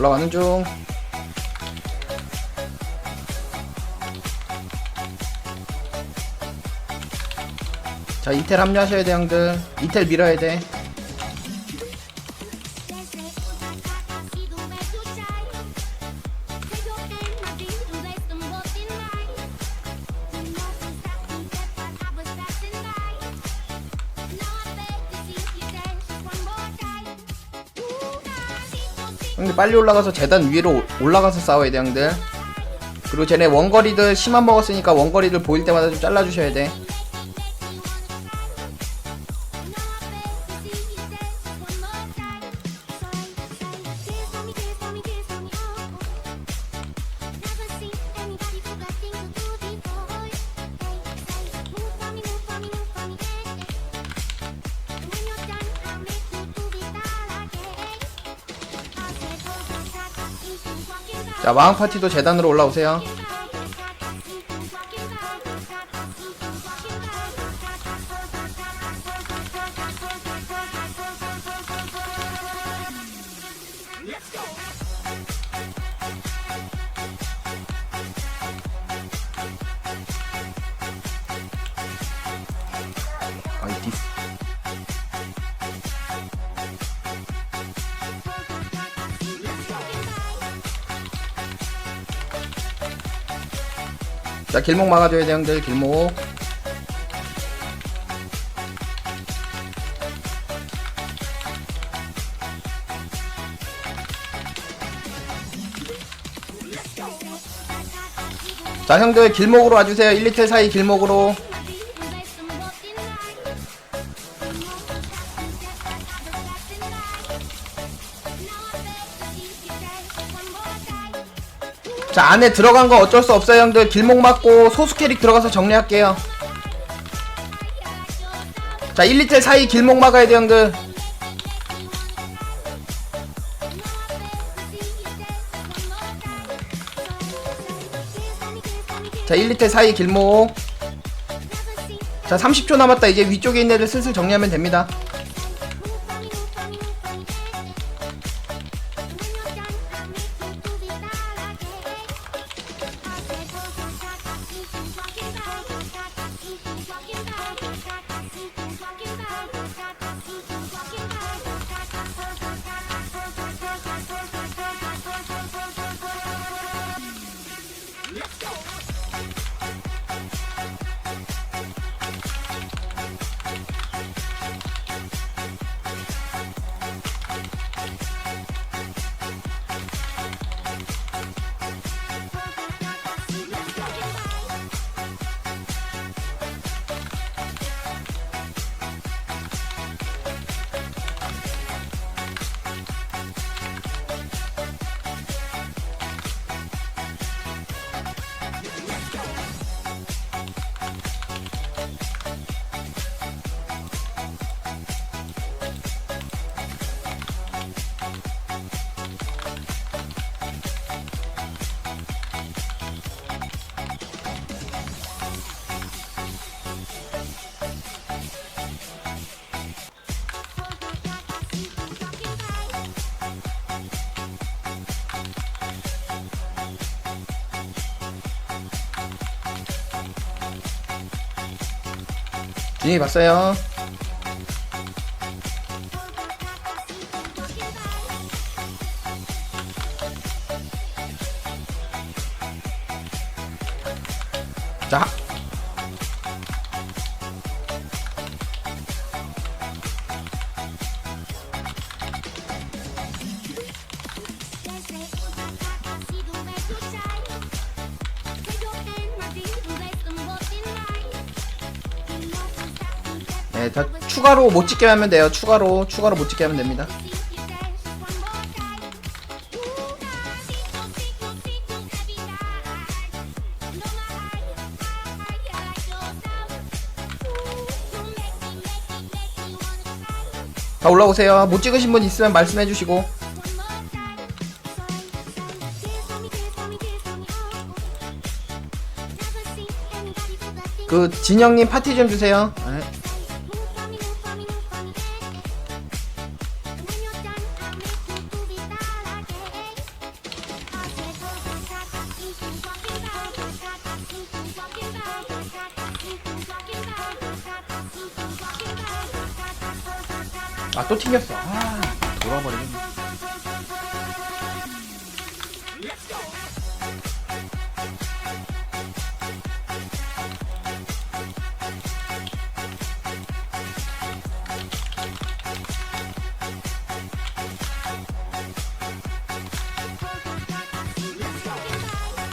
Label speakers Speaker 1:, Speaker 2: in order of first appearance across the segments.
Speaker 1: 올라가는 중. 자, 이텔 합류하셔야 돼, 형들. 이텔 밀어야 돼. 형들 빨리 올라가서 재단 위로 올라가서 싸워야 돼, 형들. 그리고 쟤네 원거리들 심한 먹었으니까 원거리들 보일 때마다 좀 잘라주셔야 돼. 자, 마왕 파티도 재단으로 올라오세요. 자, 길목 막아줘야 돼, 형들. 길목. 자, 형들 길목으로 와주세요. 1, 2텔 사이 길목으로. 자, 안에 들어간 거 어쩔 수 없어요, 형들. 길목 맞고 소수 캐릭 들어가서 정리할게요. 자, 1, 2텔 사이 길목 막아야 돼, 형들. 자, 1, 2텔 사이 길목. 자, 30초 남았다. 이제 위쪽에 있는 애들 슬슬 정리하면 됩니다. 진이 봤어요. 자. 추가로 못 찍게 하면 돼요. 추가로 추가로 못 찍게 하면 됩니다. 다 올라오세요. 못 찍으신 분 있으면 말씀해 주시고. 그 진영님 파티 좀 주세요. 네. 아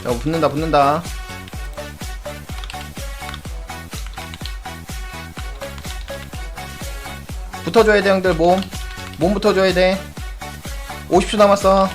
Speaker 1: 자 붙는다 붙는다 붙어줘야 돼 형들 몸. 몸 붙어줘야 돼. 50초 남았어.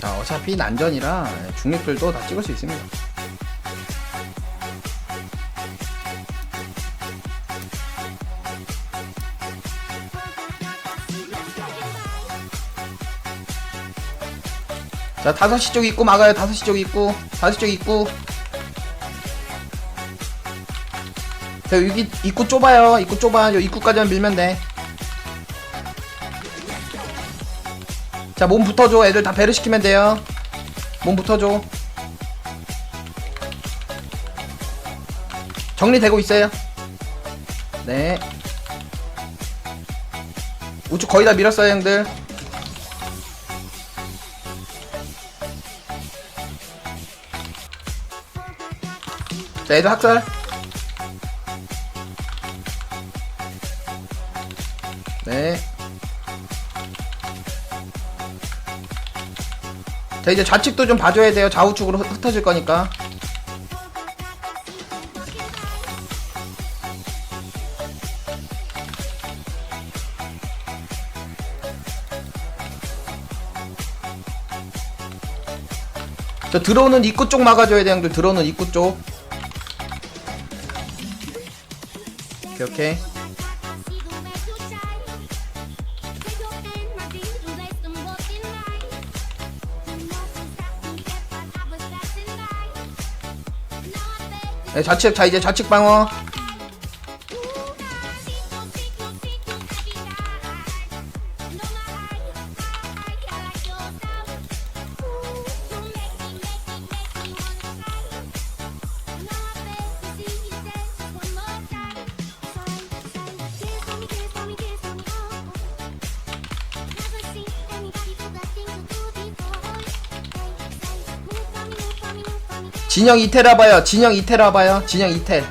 Speaker 1: 자, 어차피 난전이라 중립들도 다 찍을 수 있습니다. 자, 5시 쪽 입구 막아요. 5시 쪽 입구. 5시 쪽 입구. 자, 여기 입구 좁아요. 입구 좁아. 요 입구까지만 밀면 돼. 자, 몸 붙어줘. 애들 다 배를 시키면 돼요. 몸 붙어줘. 정리되고 있어요. 네. 우측 거의 다 밀었어요, 형들. 자, 애들 학살. 네. 자 이제 좌측도 좀 봐줘야 돼요. 좌우측으로 흩- 흩어질 거니까. 저 들어오는 입구 쪽 막아줘야 돼 형들. 들어오는 입구 쪽. 오케이 오케이 네, 좌측 자 이제 좌측 방어 진영 이텔 와봐요 진영 이텔 와봐요 진영 이텔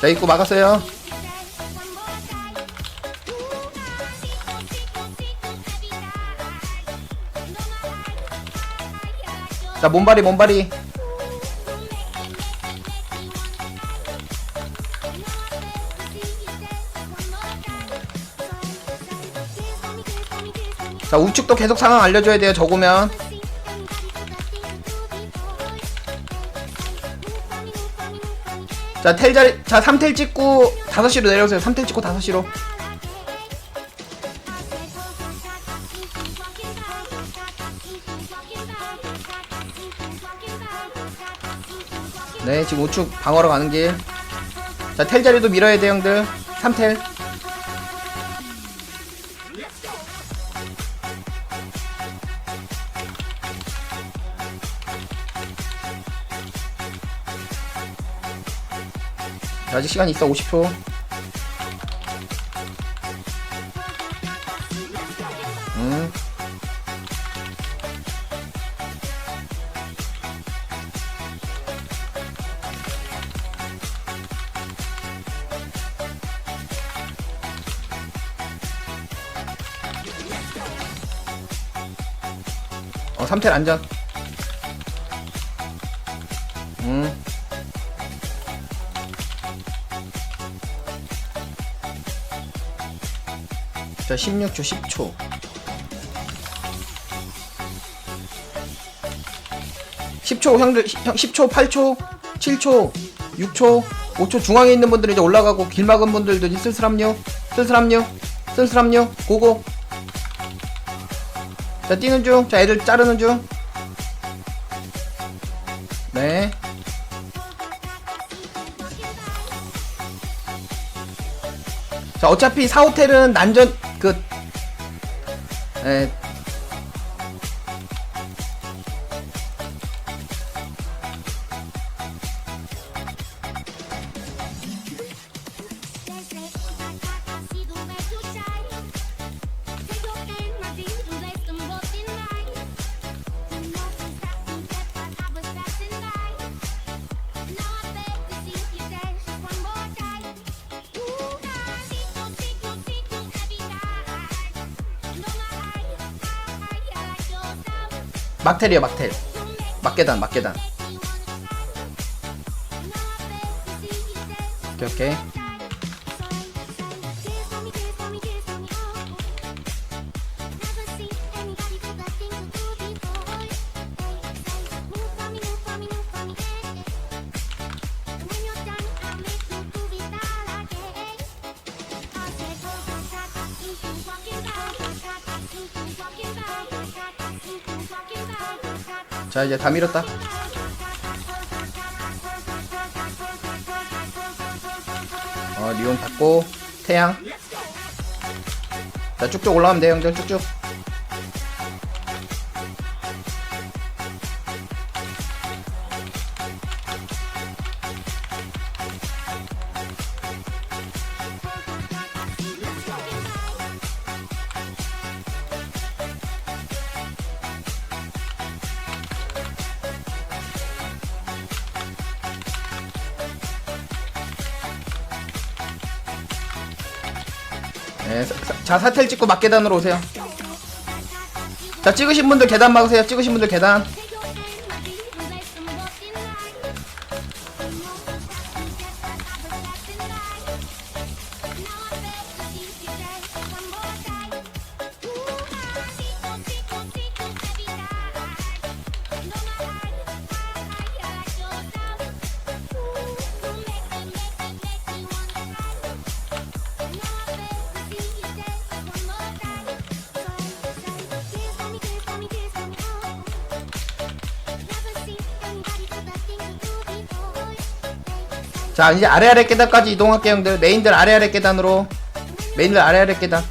Speaker 1: 자 입구 막았어요. 자 몸발이 몸발이. 자 우측도 계속 상황 알려줘야 돼요 적으면 자 텔 자리 자 3텔 찍고 5시로 내려오세요. 3텔 찍고 5시로. 네 지금 우측 방어로 가는 길 자 텔 자리도 밀어야 돼 형들. 3텔 아직 시간 있어 50초 음. 어 3텔 안전 자, 16초, 10초. 10초, 형들, 형, 10초, 8초, 7초, 6초, 5초 중앙에 있는 분들 이제 올라가고 길 막은 분들도 이제 쓸쓸함요, 쓸쓸함요, 쓸쓸함요, 고고. 자, 뛰는 중. 자, 애들 자르는 중. 네. 자, 어차피 사호텔은 난전, 그, 에, 막텔이에요, 막텔. 막계단, 막계단. 오케이, 오케이. 자, 이제 다 밀었다. 어, 리온 닫고, 태양. 자, 쭉쭉 올라가면 돼요, 형들, 쭉쭉. 네, 사- 사- 자, 사텔 찍고 막 계단으로 오세요. 자, 찍으신 분들 계단 막으세요. 찍으신 분들 계단. 자, 이제 아래 아래 계단까지 이동할게요, 형들. 메인들 아래 아래 계단으로. 메인들 아래 아래 계단.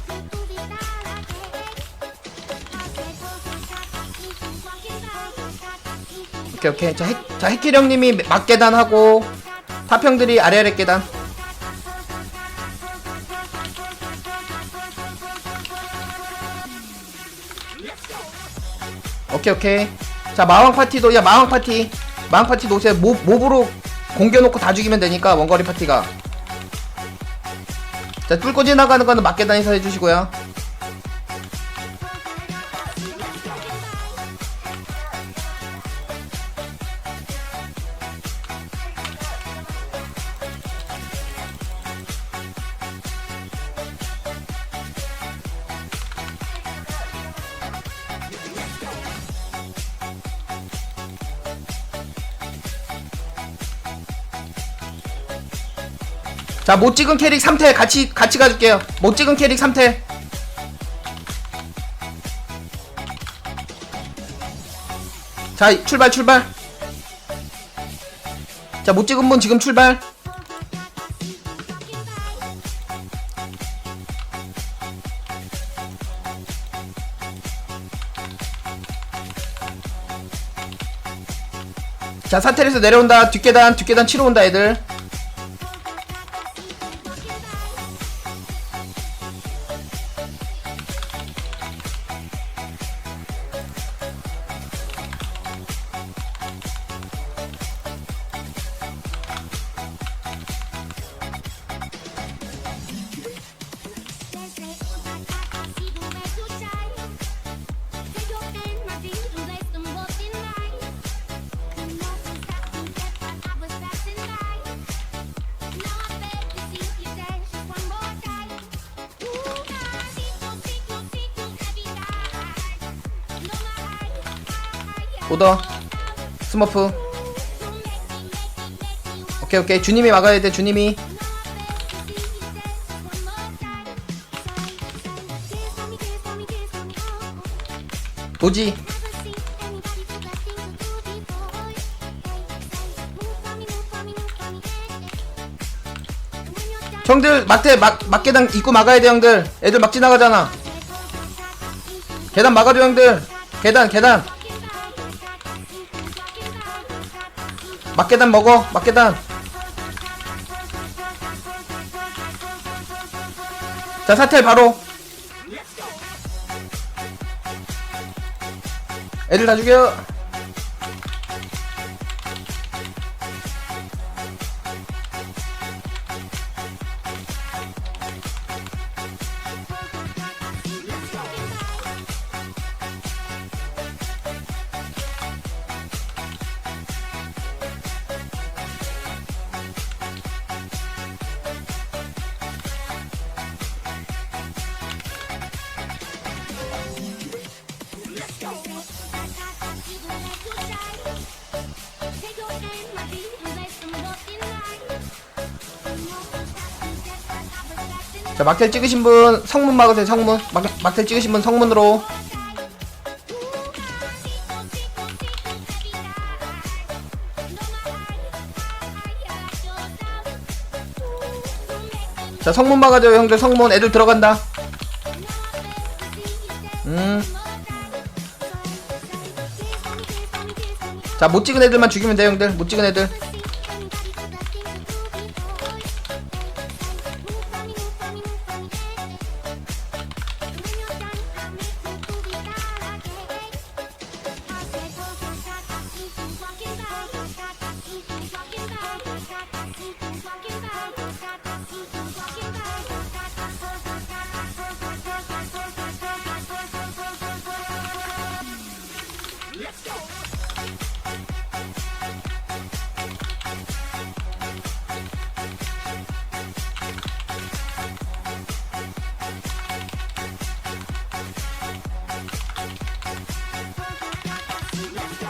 Speaker 1: 오케이, 오케이. 자, 핵, 자, 핵킬 형님이 막 계단 하고, 타평들이 아래 아래 계단. 오케이, 오케이. 자, 마왕 파티도, 야, 마왕 파티. 마왕 파티 노세 몹, 몹으로 공겨놓고 다 죽이면 되니까, 원거리 파티가. 자, 뚫고 지나가는 거는 막계단에서 해주시고요. 자, 못 찍은 캐릭 3태 같이 같이 가줄게요. 못 찍은 캐릭 3태. 자, 출발 출발. 자, 못 찍은 분 지금 출발. 자, 사텔에서 내려온다. 뒷계단, 뒷계단 치러 온다, 애들. 오더. 스머프. 오케이, 오케이. 주님이 막아야 돼, 주님이. 도지. 형들, 막대, 막, 막계단 입구 막아야 돼, 형들. 애들 막 지나가잖아. 계단 막아줘, 형들. 계단, 계단. 막계단 먹어 막계단. 자 사텔 바로. 애들 다 죽여 자 막텔 찍으신 분 성문 막으세요 성문. 막, 막텔 찍으신 분 성문으로. 자 성문 막아줘요 형들. 성문. 애들 들어간다. 음. 자 못 찍은 애들만 죽이면 돼 형들. 못 찍은 애들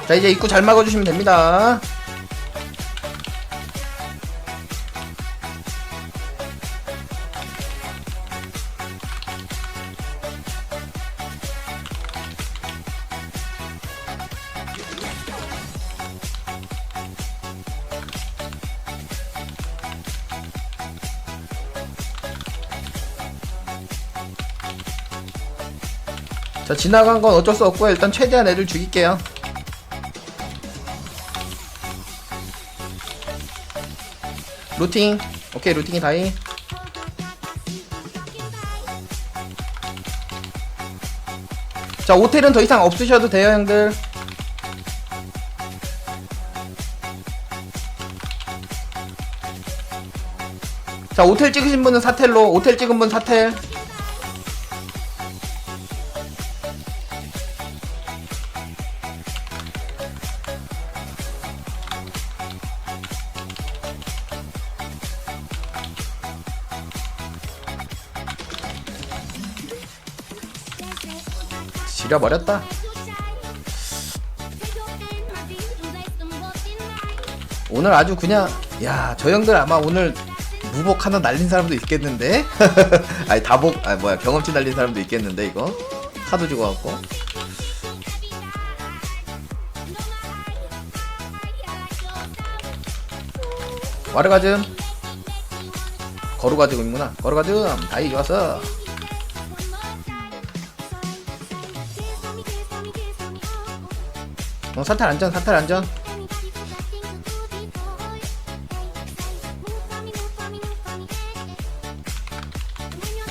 Speaker 1: 자 이제 입구 잘 막아주시면 됩니다. 자 지나간 건 어쩔 수 없고요. 일단 최대한 애들 죽일게요 루팅. 오케이 루팅이 다이. 자 오텔은 더 이상 없으셔도 돼요 형들. 자 오텔 찍으신 분은 사텔로 오텔 찍은 분 사텔 지려버렸다. 오늘 아주 그냥 야 저 형들 아마 오늘 무복 하나 날린 사람도 있겠는데? 아니 다복 아 뭐야 경험치 날린 사람도 있겠는데 이거? 카드 주고 갖고. 와르가즘. 거루가즘 있구나. 거루가즘 다이 좋았어 어 사탈 안전 사탈 안전.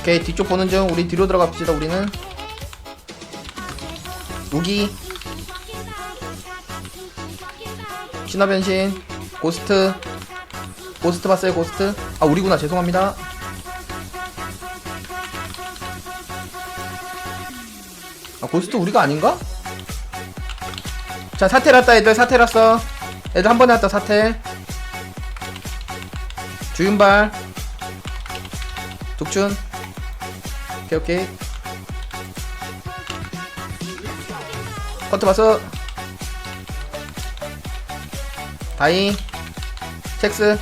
Speaker 1: 오케이 뒤쪽 보는 중. 우리 뒤로 들어갑시다 우리는. 우기. 신화 변신. 고스트. 고스트 봤어요 고스트? 아 우리구나. 죄송합니다. 아 고스트 우리가 아닌가? 자 사텔 왔다 애들. 사텔 왔어. 애들 한 번에 왔다 사텔 주윤발. 독춘. 오케이 오케이. 커트 봤어 다이. 첵스.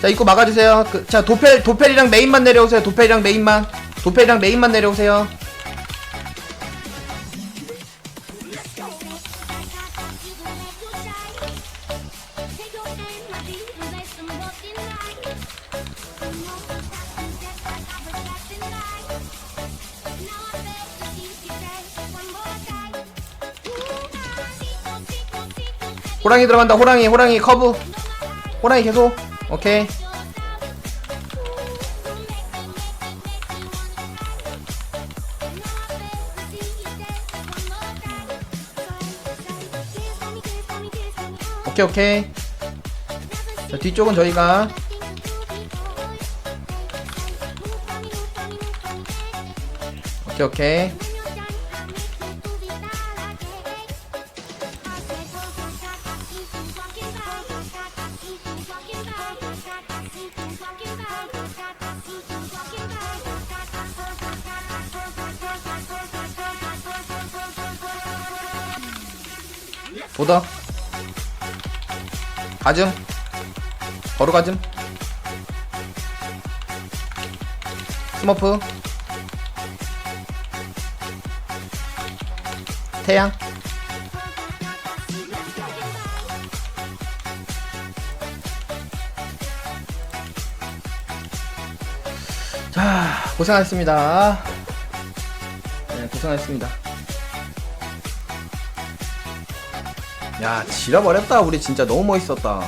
Speaker 1: 자 입구 막아주세요. 그, 자 도펠 도펠이랑 메인만 내려오세요. 도펠이랑 메인만. 도펠이랑 메인만 내려오세요 호랑이 들어간다. 호랑이 호랑이 커브. 호랑이 계속. 오케이. 오케이 오케이. 자 뒤쪽은 저희가 오케이 오케이. 도덕 가즘 거루 가즘 스머프 태양. 자 고생하셨습니다. 네 고생하셨습니다. 야 지려버렸다. 우리 진짜 너무 멋있었다